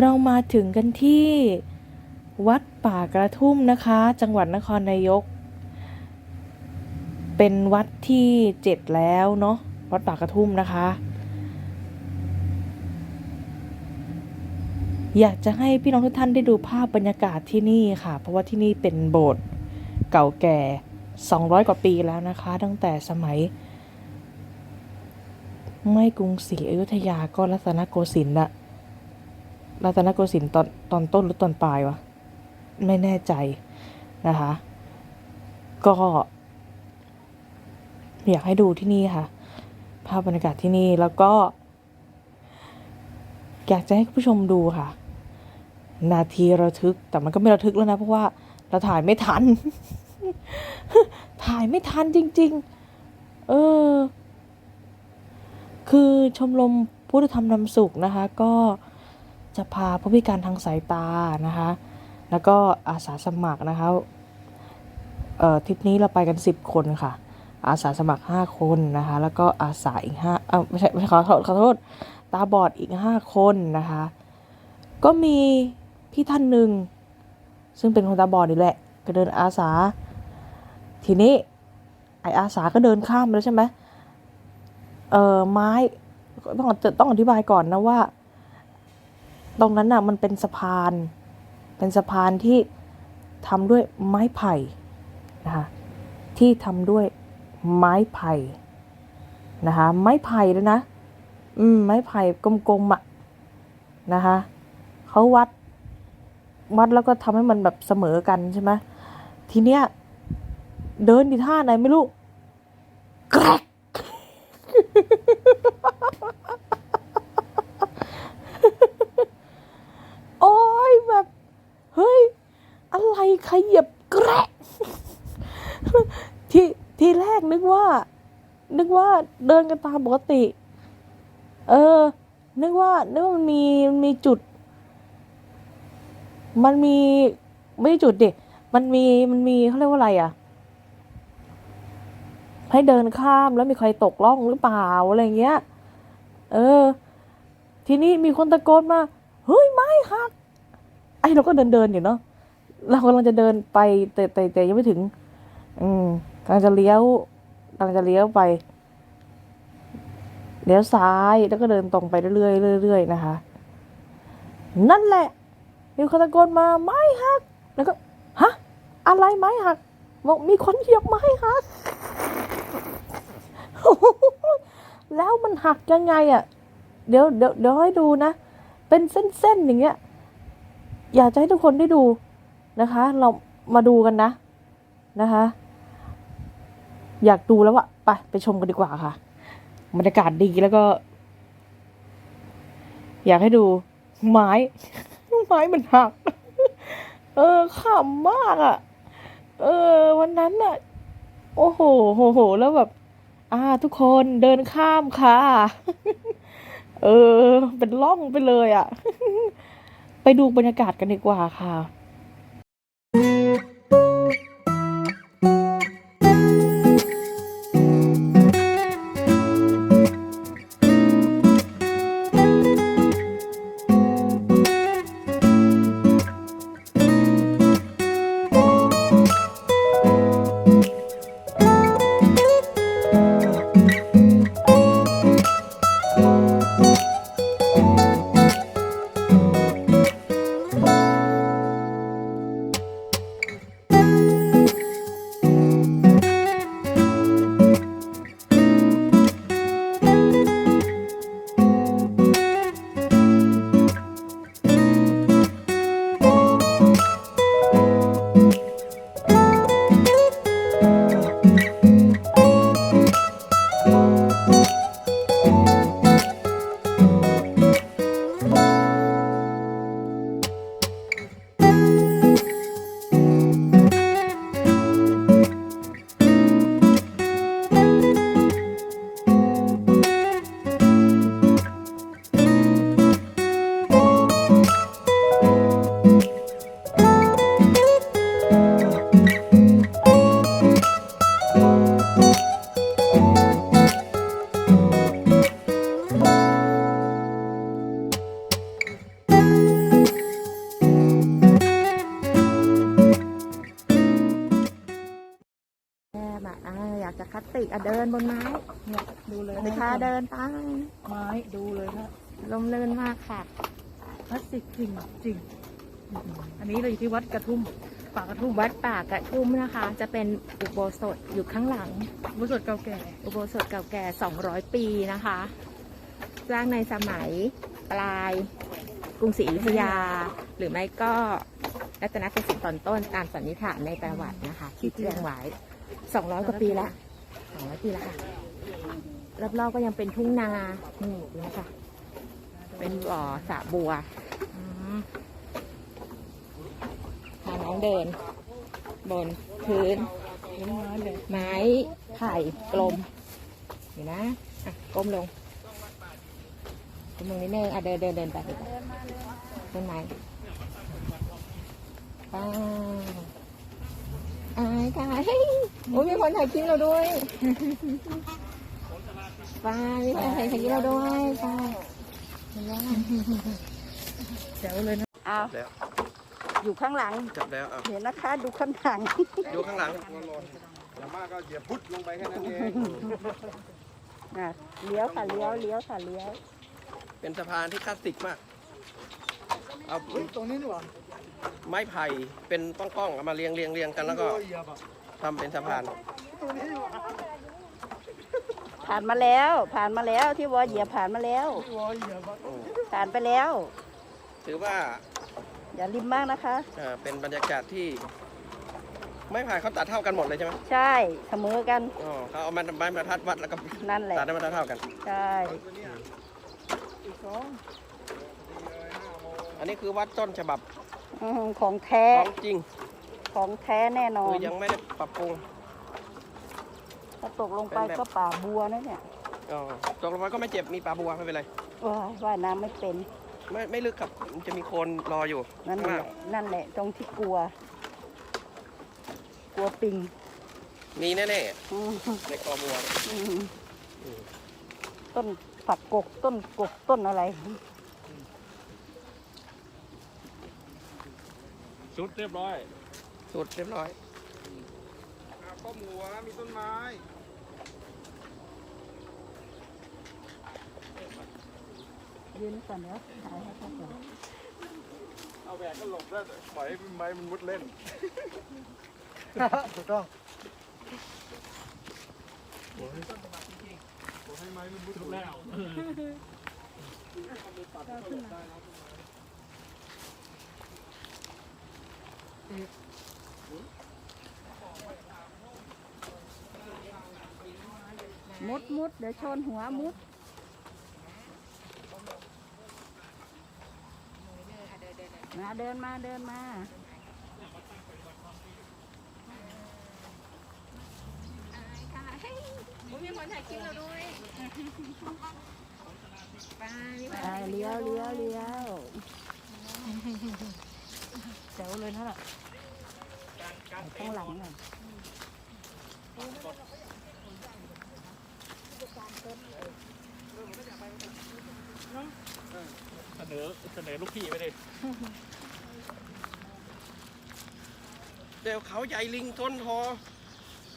เรามาถึงกันที่วัดป่ากระทุ่มนะคะ จังหวัดนครนายก เป็นวัดที่เจ็ดแล้วเนาะวัดป่ากระทุ่มนะคะ อยากจะให้พี่น้องทุกท่านได้ดูภาพบรรยากาศที่นี่ค่ะ เพราะว่าที่นี่เป็นโบสถ์เก่าแก่ 200 กว่าปีแล้วนะคะ ตั้งแต่สมัย ไม่กรุงศรีอยุธยาก็รัตนโกสินทร์ละ รัตนโกสินทร์ตอนตอนต้นหรือตอนปลายวะ ไม่แน่ใจนะคะ ก็ อยากให้ดูที่นี่ค่ะ ภาพบรรยากาศที่นี่แล้วก็ อยากจะให้คุณผู้ชมดูค่ะ นาทีระทึกแต่มันก็ไม่ระทึกแล้วนะเพราะว่าเราถ่ายไม่ทัน ถ่ายไม่ทันจริง ๆ เออ คือชมรมพุทธธรรมนำสุขนะคะ ก็ จะพาผู้พิการทางสายตานะคะ แล้วก็อาสาสมัครนะคะเอ่อทริปนี้เราไปกัน 10 คนค่ะ อาสาสมัคร 5 คนนะคะ แล้วก็อาสาอีก5เอ้าไม่ใช่ไม่ใช่ขอโทษขอโทษตาบอดอีก 5 คนนะคะ ก็มีพี่ท่านหนึ่งซึ่งเป็นคนตาบอดนี่แหละก็เดินอาสา ทีนี้ไออาสาก็เดินข้ามไปแล้วใช่ไหมเออไม้ต้องต้องอธิบายก่อนนะว่า ตรงนั้นน่ะมันเป็นสะพาน เป็นสะพานที่ทำด้วยไม้ไผ่นะคะที่ทำด้วยไม้ไผ่นะคะไม้ไผ่เลยนะ อืมไม้ไผ่กลมๆอะนะคะเขาวัดวัดแล้วก็ทำให้มันแบบเสมอกันใช่ไหมทีเนี้ยเดินดีท่าไหนไม่รู้แกรก โอ้ยแบบ เฮ้ย อะไร ขยับแกรกที่ที่แรกนึกว่า นึกว่าเดินกันตามปกติ เออ นึกว่านึกว่ามันมีมีจุด มันมีไม่ใช่จุดดิมันมีมันมีเขาเรียกว่าอะไรอะ ให้เดินข้ามแล้วมีใครตกล่องหรือเปล่าอะไรเงี้ย เออ ทีนี้มีคนตะโกนมา เฮ้ยไม้หัก ไอ้เราก็เดินเดินอยู่เนาะ เรากำลังจะเดินไปแต่แต่แต่ยังไม่ถึง อืมกำลังจะเลี้ยวกำลังจะเลี้ยวไปเลี้ยวซ้ายแล้วก็เดินตรงไปเรื่อยๆเรื่อยๆนะคะ นั่นแหละมีคนตะโกนมาไม้หัก แล้วก็ฮะอะไรไม้หักบอกมีคนเหยียบไม้หักแล้วมันหักยังไงอะ่ะ เดี๋ยวเดี๋ยวเดี๋ยวให้ดูนะ เป็นเส้นๆอย่างเงี้ย อยากจะให้ทุกคนได้ดู นะคะ เรามาดูกันนะนะคะ อยากดูแล้วอะไปไปชมกันดีกว่าค่ะบรรยากาศดีแล้วก็ อยากให้ดูไม้ ไม้มันหัก เออขำมากอะเออ วันนั้นน่ะ โอ้โหโหโห แล้วแบบ อ่า ทุกคนเดินข้ามค่ะ เออ เป็นล่องไปเลยอะไปดูบรรยากาศกันดีกว่าค่ะ กอะเดินบนไม้เนี่ยดูเลยสิคะเดินไปไม้ดูเลยนะลมเลื่นมากค่ะพลาสติกจริงจริงอันนี้เราอยู่ที่วัดกระทุ่มป่ากระทุ่มวัดป่ากระทุ่มนะคะ จะเป็นอุโบสถอยู่ข้างหลังวัดสดเก่าแก่ อุโบสถเก่าแก่ 200 ปีนะคะสร้างในสมัยปลายกรุงศรีอยุธยา หรือไม่ก็รัตนโกสินทร์ตอนต้นตามสันนิษฐานในประวัตินะคะที่แจ้งไว้200 กว่าปีละ200ปีละค่ะรอบๆก็ยังเป็นทุ่งนานี่นะคะเป็นบ่อสระบัวอืมพาน้องเดิน บนพื้นเลี้ยงไม้เลยไม้ไผ่กลมเห็นนะอะก้มลงก้มลงนิดนึงอะเดินเดินเดินไปเดินไปต้นไม้ป้าว อายค่ะเฮ้ยโอ้ยมีคนถ่ายคลิปเราด้วยป้ามีคนถ่ายคลิปเราด้วยป้าเห็นไหมแจ๋วเลยนะเอาแล้วอยู่ข้างหลัง จับแล้วอะเห็นนะคะ ดูข้างหลัง ดูข้างหลังอย่ามากก็เหยียบพุทลงไปแค่นั้นเองอะเลี้ยวค่ะเลี้ยวเลี้ยวค่ะเลี้ยว เป็นสะพานที่คลาสสิกมาก เอาตรงนี้นี่หว่า ไม้ไผ่เป็นป้องๆเอามาเรียงเรียงเรียงกันแล้วก็ทำเป็นสะพาน ผ่านมาแล้ว ผ่านมาแล้วที่วอเหยียบผ่านมาแล้ว ผ่านไปแล้ว ถือว่าอย่าริมมากนะคะ เอ่อเป็นบรรยากาศที่ ไม้ไผ่เขาตัดเท่ากันหมดเลยใช่ไหมใช่เสมอกันอ๋อเขาเอามาไม้บรรทัดวัดแล้วก็นั่นแหละ ตัดได้มาเท่าๆกัน ใช่อันนี้คือวัดต้นฉบับ อืมของแท้ของจริงของแท้แน่นอคืนอยังไม่ได้ปรับปรุง ถ้าตกลงไปเป็นแบบ ก็ป่าบัวนะเนี่ยอ๋อตกลงมาก็ไม่เจ็บมีปลาบัวไม่เป็นไร ว้ายว่ายน้ำไม่เป็นไม่ไม่ลึกครับมันจะมีโคลนรออยู่นั่นข้างแหล่าละงนั่นแหละตรงที่กลัว กลัวปิงมีแน่อืมๆในคลองบัวอืมต้นผักกกต้นกกต้นอะไร ชุดเรียบร้อยสุดเรียบร้อยก้มหัวมีต้นไม้ ยืนก่อนเดี๋ยวถ่ายให้เขาก่อนเอาแหวนก็หลบได้ปล่อยให้ไม้มันมุดเล่น ถูกต้องให้ไม้มันมุดแล้วมุ ดมุดเดี๋ยวชนหัวมุดมาเดินมาเดินมามีคนถ่ายคลิปเราด้วยป้ามีคนอ่าเลี้ยวเลี้ยวเลี้ยว แจ๋วเลยนะน่ะข้างหลังหน่อยเสนอเสนอลูกพี่ไปดิเดี๋ยวเขาใหญ่ลิงทนทอ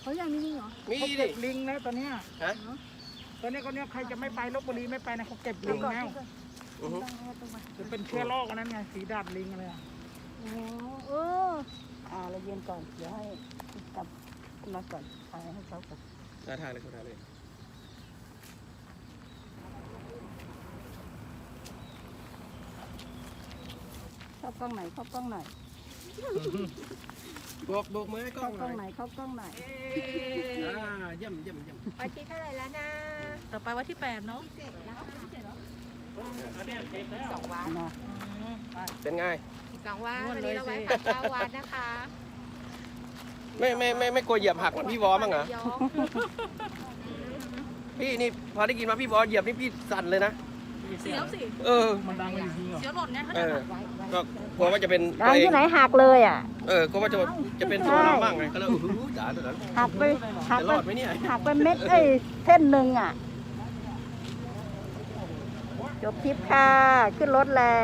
เขายังมีเหรอมีเขาดิ เก็บลิงแล้วตอนเนี้ยฮะ ตอนเนี้ยคนเนี้ยใครจะไม่ไปลบบุรีไม่ไปนะเขาเก็บลิงแล้วอือฮึจะเป็นเชื้อโรคอันนั้นไงสีดาดลิงอะไรอะ โอ้เอออ่าเราเย็นก่อนเดี๋ยวให้กลับขึ้นมาก่อนถ่ายให้เขาก่อนได้ถ่ายเลยคุณถ่ายเลยเข้ากล้องไหนเข้ากล้องไหนโบกโบกมือให้กล้อเข้างกหล้น่อองยไหนเข้ากล้องไหนอ่าเยี่ยมเยี่ยมเยี่ยมวันที่เท่าไหร่แล้วนะต่อไปวันที่แปดเนาะสองวันนะเป็นไงอี กสองวันวันนี้เราไว้ผักเก้าวันนะคะไม่ไม่ไม่ไม่กลัวเหยียบหักเหมือนพี่วอมั้งเหรอ ยกพี่นี่พอได้กินมาพี่วอเหยียบนี่พี่สั่นเลยนะ เสียวสิเออ มันดังจริงๆเหรอ เสียวหล่นไงเขาเอเนี่ยอก็กลัวว่าจะเป็นดัตังวเองที่ไหนหักเลยอะ เออกลัวว่าจะจะเป็นตัวเราบ้างไงก็เลยโอ้โหจ๋าตัวนั้นหักไปหักจะไปรอดไหมเนี่ย หักไปเม็ดเอ้ยเส้นหนึ่งอะ จบทริปค่ะ ขึ้นรถแล้ว